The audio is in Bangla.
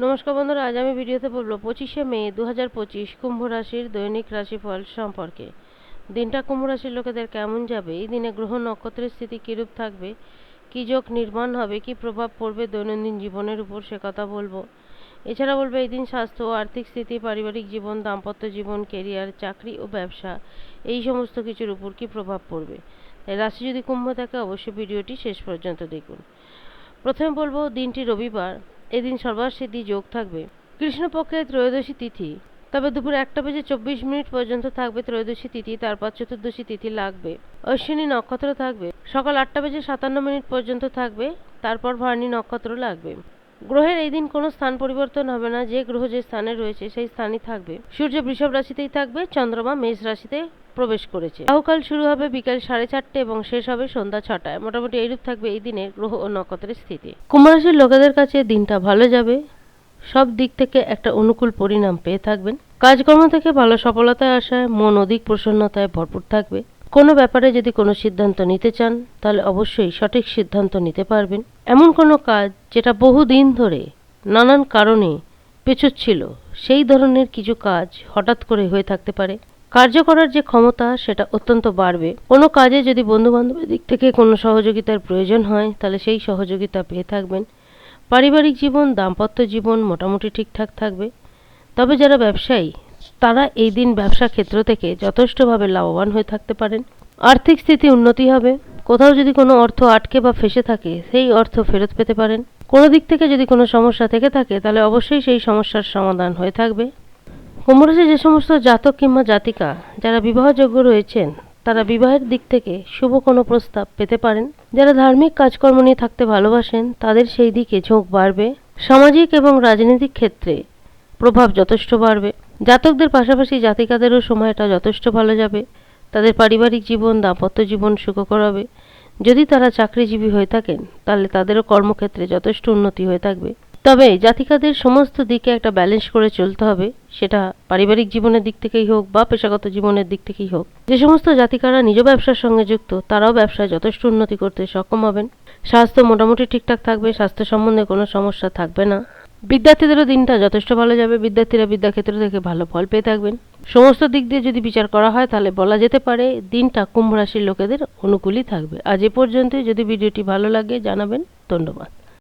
নমস্কার বন্ধুরা, আজ আমি ভিডিওতে বলব পঁচিশে মে দু হাজার পঁচিশ কুম্ভ রাশির দৈনিক রাশিফল সম্পর্কে। দিনটা কুম্ভ রাশির লোকেদের কেমন যাবে? এই দিনে গ্রহ নক্ষত্রের স্থিতি কীরূপ থাকবে? কী যোগ নির্মাণ হবে? কী প্রভাব পড়বে দৈনন্দিন জীবনের উপর? সে কথা বলব। এছাড়া বলব, এই দিন স্বাস্থ্য, আর্থিক স্থিতি, পারিবারিক জীবন, দাম্পত্য জীবন কেরিয়ার চাকরি ও ব্যবসা, এই সমস্ত কিছুর উপর কী প্রভাব পড়বে? তাই রাশি যদি কুম্ভ থাকে, অবশ্যই ভিডিওটি শেষ পর্যন্ত দেখুন। প্রথমে বলব, দিনটি রবিবার। এদিন সর্বাসিদ্ধি যোগ থাকবে। কৃষ্ণপক্ষের ত্রয়োদশী তিথি। তবে দুপুর একটা বেজে চব্বিশ মিনিট পর্যন্ত থাকবে ত্রয়োদশী তিথি, তারপর চতুর্দশী তিথি লাগবে। অশ্বিনী নক্ষত্র থাকবে। সকাল আটটা বেজে সাতান্ন মিনিট পর্যন্ত থাকবে, তারপর ভরণী নক্ষত্র লাগবে। গ্রহের এই দিন কোনো স্থান পরিবর্তন হবে না, যে গ্রহ যে স্থানে রয়েছে সেই স্থানই থাকবে। সূর্য বৃষভ রাশিতেই থাকবে চন্দ্রমা মেষ রাশিতে প্রবেশ করেছে। রাহুকাল শুরু হবে বিকাল সাড়ে চারটে এবং শেষ হবে সন্ধ্যা ছটায়। মোটামুটি এইরূপ থাকবে এই দিনের গ্রহ ও নক্ষত্রের স্থিতি। কুম্ভ রাশির লোকেদের কাছে দিনটা ভালো যাবে। সব দিক থেকে একটা অনুকূল পরিণাম পেয়ে থাকবেন। কাজকর্ম থেকে ভালো সফলতায় আসায় মন অধিক প্রসন্নতায় ভরপুর থাকবে। কোনো ব্যাপারে যদি কোনো সিদ্ধান্ত নিতে চান, তাহলে অবশ্যই সঠিক সিদ্ধান্ত নিতে পারবেন। এমন কোনো কাজ যেটা বহুদিন ধরে নানান কারণে পেছোচ্ছিল সেই ধরনের কিছু কাজ হঠাৎ করে হয়ে থাকতে পারে। কার্য করার যে ক্ষমতা, সেটা অত্যন্ত বাড়বে। কোনো কাজে যদি বন্ধু বান্ধবের দিক থেকে কোনো সহযোগিতার প্রয়োজন হয়, তাহলে সেই সহযোগিতা পেয়ে থাকবেন। পারিবারিক জীবন, দাম্পত্য জীবন মোটামুটি ঠিকঠাক থাকবে। তবে যারা ব্যবসায়ী, তারা এই দিন ব্যবসা ক্ষেত্র থেকে যথেষ্টভাবে লাভবান হয়ে থাকতে পারেন। আর্থিক স্থিতি উন্নতি হবে। কোথাও যদি কোনো অর্থ আটকে বা ফেসে থাকে, সেই অর্থ ফেরত পেতে পারেন। কোনো দিক থেকে যদি কোনো সমস্যা থেকে থাকে, তাহলে অবশ্যই সেই সমস্যার সমাধান হয়ে থাকবে। কুম্ভরাশি যে সমস্ত জাতক কিংবা জাতিকা যারা বিবাহযোগ্য রয়েছেন, তারা বিবাহের দিক থেকে শুভ কোনো প্রস্তাব পেতে পারেন। যারা ধার্মিক কাজকর্ম নিয়ে থাকতে ভালোবাসেন, তাদের সেই দিকে ঝোঁক বাড়বে। সামাজিক এবং রাজনৈতিক ক্ষেত্রে প্রভাব যথেষ্ট বাড়বে। জাতকদের পাশাপাশি জাতিকাদেরও সময়টা যথেষ্ট ভালো যাবে। তাদের পারিবারিক জীবন, দাম্পত্য জীবন সুখকর হবে। যদি তারা চাকরিজীবী হয়ে থাকেন, তাহলে তাদেরও কর্মক্ষেত্রে যথেষ্ট উন্নতি হয়ে থাকবে। তবে জাতিকাদের সমস্ত দিকে একটা ব্যালেন্স করে চলতে হবে, সেটা পারিবারিক জীবনের দিক থেকেই হোক বা পেশাগত জীবনের দিক থেকেই হোক। যে সমস্ত জাতিকারা নিজ ব্যবসার সঙ্গে যুক্ত, তারাও ব্যবসায় যথেষ্ট উন্নতি করতে সক্ষম হবেন। স্বাস্থ্য মোটামুটি ঠিকঠাক থাকবে, স্বাস্থ্য সম্বন্ধে কোনো সমস্যা থাকবে না। বিদ্যার্থীদেরও দিনটা যথেষ্ট ভালো যাবে। বিদ্যার্থীরা বিদ্যাক্ষেত্র থেকে ভালো ফল পেয়ে থাকবেন। সমস্ত দিক দিয়ে যদি বিচার করা হয়, তাহলে বলা যেতে পারে দিনটা কুম্ভ রাশির লোকেদের অনুকূলই থাকবে। আজ এ পর্যন্তই। যদি ভিডিওটি ভালো লাগে, জানাবেন। ধন্যবাদ।